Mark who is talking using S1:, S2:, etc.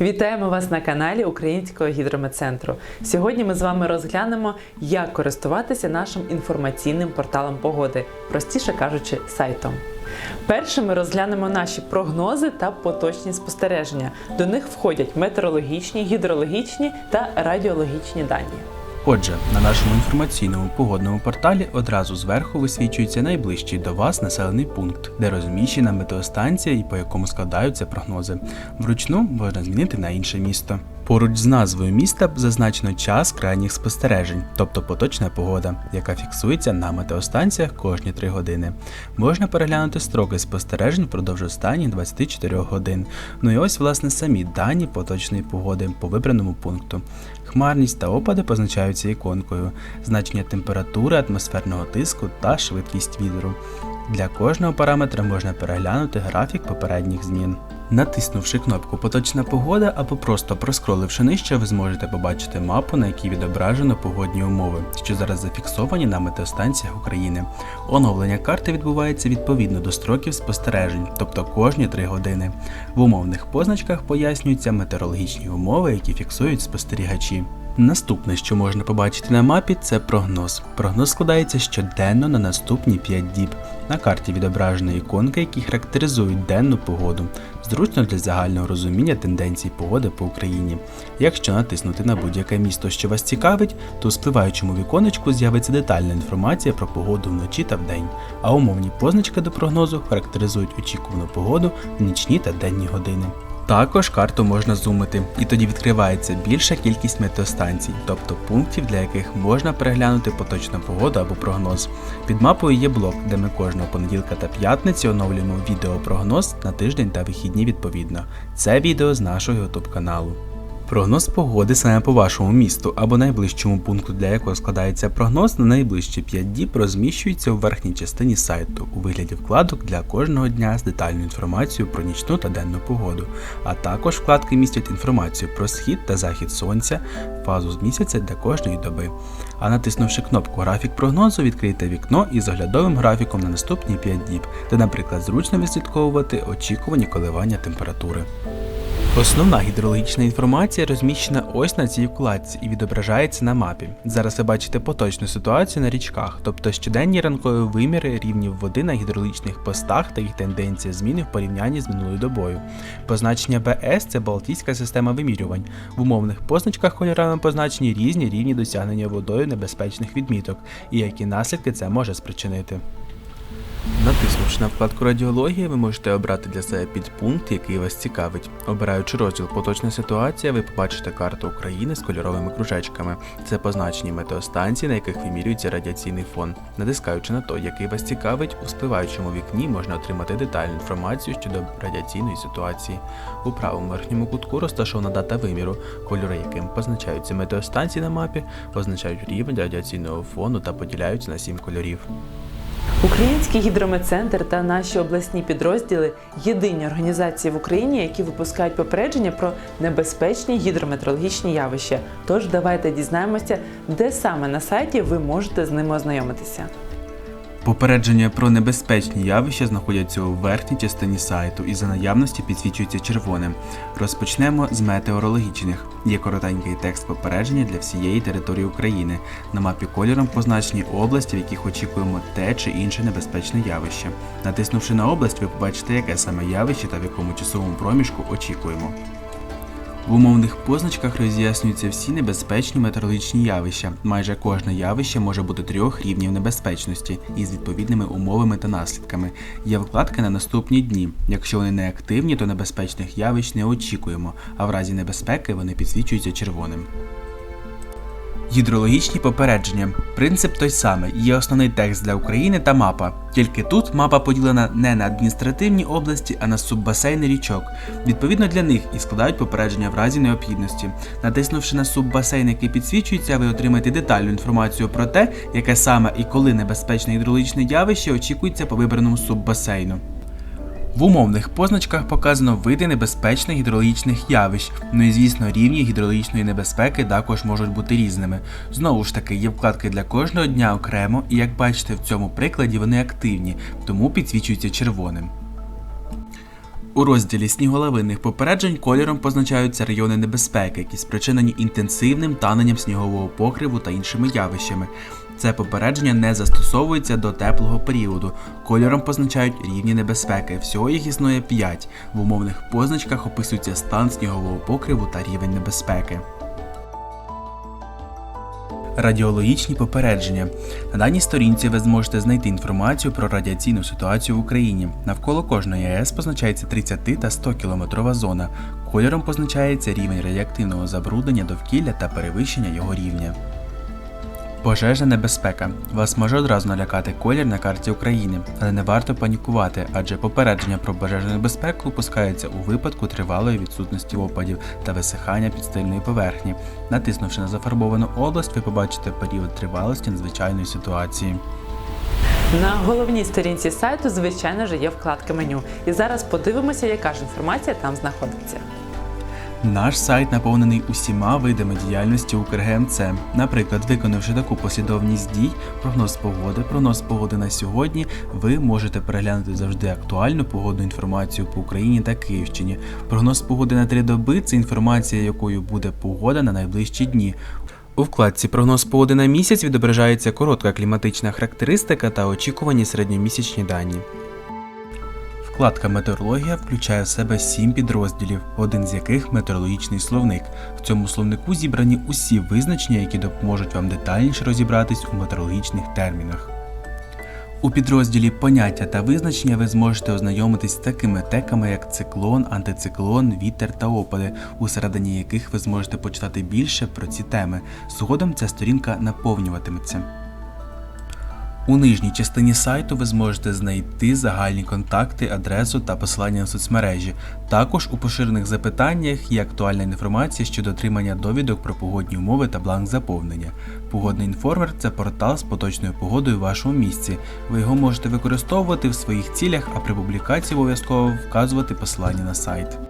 S1: Вітаємо вас на каналі Українського гідрометцентру. Сьогодні ми з вами розглянемо, як користуватися нашим інформаційним порталом погоди, простіше кажучи, сайтом. Перше ми розглянемо наші прогнози та поточні спостереження. До них входять метеорологічні, гідрологічні та радіологічні дані.
S2: Отже, на нашому інформаційному погодному порталі одразу зверху висвічується найближчий до вас населений пункт, де розміщена метеостанція і по якому складаються прогнози. Вручну можна змінити на інше місто. Поруч з назвою міста зазначено час крайніх спостережень, тобто поточна погода, яка фіксується на метеостанціях кожні 3 години. Можна переглянути строки спостережень впродовж останніх 24 годин. Ну і ось власне самі дані поточної погоди по вибраному пункту. Хмарність та опади позначаються іконкою, значення температури, атмосферного тиску та швидкість вітру. Для кожного параметра можна переглянути графік попередніх змін. Натиснувши кнопку Поточна погода або просто проскроливши нижче, ви зможете побачити мапу, на якій відображено погодні умови, що зараз зафіксовані на метеостанціях України. Оновлення карти відбувається відповідно до строків спостережень, тобто кожні 3 години. В умовних позначках пояснюються метеорологічні умови, які фіксують спостерігачі. Наступне, що можна побачити на мапі, це прогноз. Прогноз складається щоденно на наступні 5 діб. На карті відображено іконки, які характеризують денну погоду, зручно для загального розуміння тенденцій погоди по Україні. Якщо натиснути на будь-яке місто, що вас цікавить, то у спливаючому віконечку з'явиться детальна інформація про погоду вночі та вдень, а умовні позначки до прогнозу характеризують очікувану погоду в нічні та денні години. Також карту можна зумити, і тоді відкривається більша кількість метеостанцій, тобто пунктів, для яких можна переглянути поточну погоду або прогноз. Під мапою є блок, де ми кожного понеділка та п'ятниці оновлюємо відеопрогноз на тиждень та вихідні відповідно. Це відео з нашого YouTube каналу. Прогноз погоди саме по вашому місту або найближчому пункту, для якого складається прогноз на найближчі 5 діб, розміщується у верхній частині сайту у вигляді вкладок для кожного дня з детальною інформацією про нічну та денну погоду, а також вкладки містять інформацію про схід та захід сонця, фазу з місяця для кожної доби. А натиснувши кнопку Графік прогнозу, відкрийте вікно із оглядовим графіком на наступні 5 діб, де, наприклад, зручно відслідковувати очікувані коливання температури. Основна гідрологічна інформація розміщена ось на цій вкладці і відображається на мапі. Зараз ви бачите поточну ситуацію на річках, тобто щоденні ранкові виміри рівнів води на гідрологічних постах та їх тенденція зміни в порівнянні з минулою добою. Позначення БС це Балтійська система вимірювань. В умовних позначках кольорами позначені різні рівні досягнення водою небезпечних відміток, і які наслідки це може спричинити. Натиснувши на вкладку Радіологія, ви можете обрати для себе підпункт, який вас цікавить. Обираючи розділ Поточна ситуація, ви побачите карту України з кольоровими кружечками. Це позначені метеостанції, на яких вимірюється радіаційний фон. Натискаючи на той, який вас цікавить, у спливаючому вікні можна отримати детальну інформацію щодо радіаційної ситуації. У правому верхньому кутку розташована дата виміру, кольори яким позначаються метеостанції на мапі, означають рівень радіаційного фону та поділяються на сім кольорів.
S1: Український гідрометцентр та наші обласні підрозділи єдині організації в Україні, які випускають попередження про небезпечні гідрометеорологічні явища. Тож давайте дізнаємося, де саме на сайті ви можете з ними ознайомитися.
S2: Попередження про небезпечні явища знаходяться у верхній частині сайту і за наявності підсвічуються червоним. Розпочнемо з метеорологічних. Є коротенький текст попередження для всієї території України. На мапі кольором позначені області, в яких очікуємо те чи інше небезпечне явище. Натиснувши на область, ви побачите, яке саме явище та в якому часовому проміжку очікуємо. В умовних позначках роз'яснюються всі небезпечні метеорологічні явища. Майже кожне явище може бути трьох рівнів небезпечності із відповідними умовами та наслідками. Є вкладки на наступні дні. Якщо вони не активні, то небезпечних явищ не очікуємо, а в разі небезпеки вони підсвічуються червоним. Гідрологічні попередження. Принцип той самий. Є основний текст для України та мапа. Тільки тут мапа поділена не на адміністративні області, а на суббасейни річок. Відповідно для них і складають попередження в разі необхідності. Натиснувши на суббасейн, який підсвічується, ви отримаєте детальну інформацію про те, яке саме і коли небезпечне гідрологічне явище очікується по вибраному суббасейну. В умовних позначках показано види небезпечних гідрологічних явищ, ну і звісно, рівні гідрологічної небезпеки також можуть бути різними. Знову ж таки, є вкладки для кожного дня окремо, і як бачите в цьому прикладі вони активні, тому підсвічуються червоним. У розділі сніголовинних попереджень кольором позначаються райони небезпеки, які спричинені інтенсивним таненням снігового покриву та іншими явищами. Це попередження не застосовується до теплого періоду. Кольором позначають рівні небезпеки. Всього їх існує 5. В умовних позначках описується стан снігового покриву та рівень небезпеки. Радіологічні попередження. На даній сторінці ви зможете знайти інформацію про радіаційну ситуацію в Україні. Навколо кожної АЕС позначається 30 та 100 кілометрова зона. Кольором позначається рівень радіоактивного забруднення довкілля та перевищення його рівня. Пожежна небезпека. Вас може одразу налякати колір на карті України, але не варто панікувати, адже попередження про пожежну небезпеку випускається у випадку тривалої відсутності опадів та висихання підстильної поверхні. Натиснувши на зафарбовану область, ви побачите період тривалості надзвичайної ситуації.
S1: На головній сторінці сайту, звичайно ж, є вкладка меню. І зараз подивимося, яка ж інформація там знаходиться.
S2: Наш сайт наповнений усіма видами діяльності Укргмц. Наприклад, виконавши таку послідовність дій, прогноз погоди, прогноз погоди на сьогодні, ви можете переглянути завжди актуальну погодну інформацію по Україні та Київщині. Прогноз погоди на три доби це інформація, якою буде погода на найближчі дні. У вкладці Прогноз погоди на місяць відображається коротка кліматична характеристика та очікувані середньомісячні дані. Вкладка Метеорологія включає в себе сім підрозділів, один з яких метеорологічний словник. В цьому словнику зібрані усі визначення, які допоможуть вам детальніше розібратись у метеорологічних термінах. У підрозділі поняття та визначення ви зможете ознайомитись з такими теками, як циклон, антициклон, вітер та опади, усередині яких ви зможете почитати більше про ці теми. Згодом ця сторінка наповнюватиметься. У нижній частині сайту ви зможете знайти загальні контакти, адресу та посилання на соцмережі. Також у поширених запитаннях є актуальна інформація щодо отримання довідок про погодні умови та бланк заповнення. Погодний інформер це портал з поточною погодою в вашому місці. Ви його можете використовувати в своїх цілях, а при публікації обов'язково вказувати посилання на сайт.